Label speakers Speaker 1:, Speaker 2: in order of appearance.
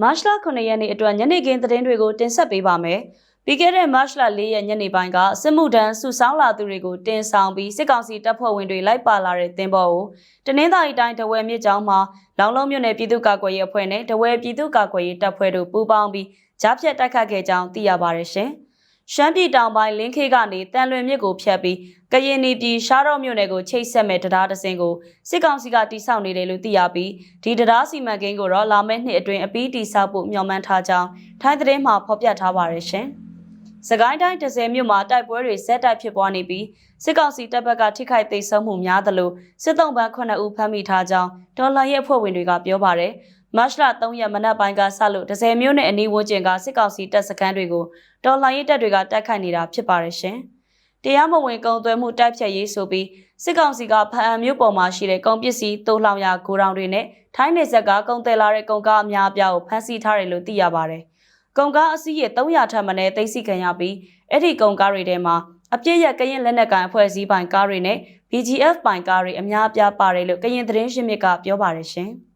Speaker 1: မတ်လ9ရက်နေ့အတွက်ညနေခင်းသတင်းတွေကိုတင်ဆက်ပေးပါမယ်။ပြီးခဲ့တဲ့မတ်လ4ရက်ညနေပိုင်းကစစ်မှုထမ်းစုဆောင်းလာသူတွေကိုတင်ဆောင်ပြီးစစ်ကောင်စီတပ်ဖွဲ့ဝင်တွေလိုက်ပါလာတဲ့တင်ပေါ်ကိုတနင်္သာရီတိုင်းတဝဲမြစ်ကြောင်းမှာလောင်လုံးမြို့နယ်ပြည်သူ့ကာကွယ်ရေးအဖွဲ့နဲ့တဝဲပြည်သူ့ကာကွယ်ရေးတပ်ဖွဲ့တို့ပူးပေါင်းပြီးကြားဖြတ်တိုက်ခတ်ခဲ့ကြောင်းသိရပါတယ်ရှင်။ ရှမ်းပြည်တောင်ပိုင်းလင်းခေကနေတန်လွင်မြစ်ကိုဖျက်ပြီးကရင်နီပြည်ရှားတော်မြို့နယ်ကိုချိတ်ဆက်မဲ့တရားတစင်ကိုစစ်ကောင်စီကတိစောက်နေတယ်လို့သိရပြီးဒီတရားစီမံကိန်းကိုတော့လာမယ့်နှစ်အတွင်းအပြီးတိစောက်ဖို့မျှော်မှန်းထားကြောင်းထိုင်းသတင်းမှာဖော်ပြထားပါတယ်ရှင်။စကိုင်းတိုင်း10မြို့မှာတိုက်ပွဲတွေဇက်တိုက်ဖြစ်ပွားနေပြီးစစ်ကောင်စီတပ်ဘက်ကထိခိုက်သိမ်းဆုံးမှုများသလိုစစ်တုံးပန်း9ဦးဖမ်းမိထားကြောင်းဒေါ်လာရဲ့အဖွဲ့ဝင်တွေကပြောပါတယ်။ မတ်လ3ရက်မနက်ပိုင်းကစလို့10မြို့နယ်အနီးဝန်းကျင်ကစစ်ကောင်စီတပ်စခန်းတွေကိုဒေါ်လာရဲ့တပ်တွေကတိုက်ခိုက်နေတာဖြစ်ပါတယ်ရှင်။တရားမဝင်ကုန်သွယ်မှုတိုက်ဖြတ်ရေးဆိုပြီးစစ်ကောင်စီကဖအံမြို့ပေါ်မှာရှိတဲ့ကုန်ပစ္စည်းတိုးလောင်ရဂိုဒေါင်တွေနဲ့ထိုင်းနေဆက်ကကုန်တယ်လာတဲ့ကုန်ကားအများအပြားကိုဖမ်းဆီးထားတယ်လို့သိရပါတယ်။ကုန်ကားအစီးရေ300ထပ်မံနဲ့သိမ်းဆီးခံရပြီးအဲ့ဒီကုန်ကားတွေထဲမှာအပြည့်ရကရင်လက်နက်ကန်အဖွဲ့အစည်းပိုင်ကားတွေနဲ့ BGF ပိုင်ကားတွေအများအပြားပါတယ်လို့ကရင်သတင်းရှင်းမြစ်ကပြောပါတယ်ရှင်။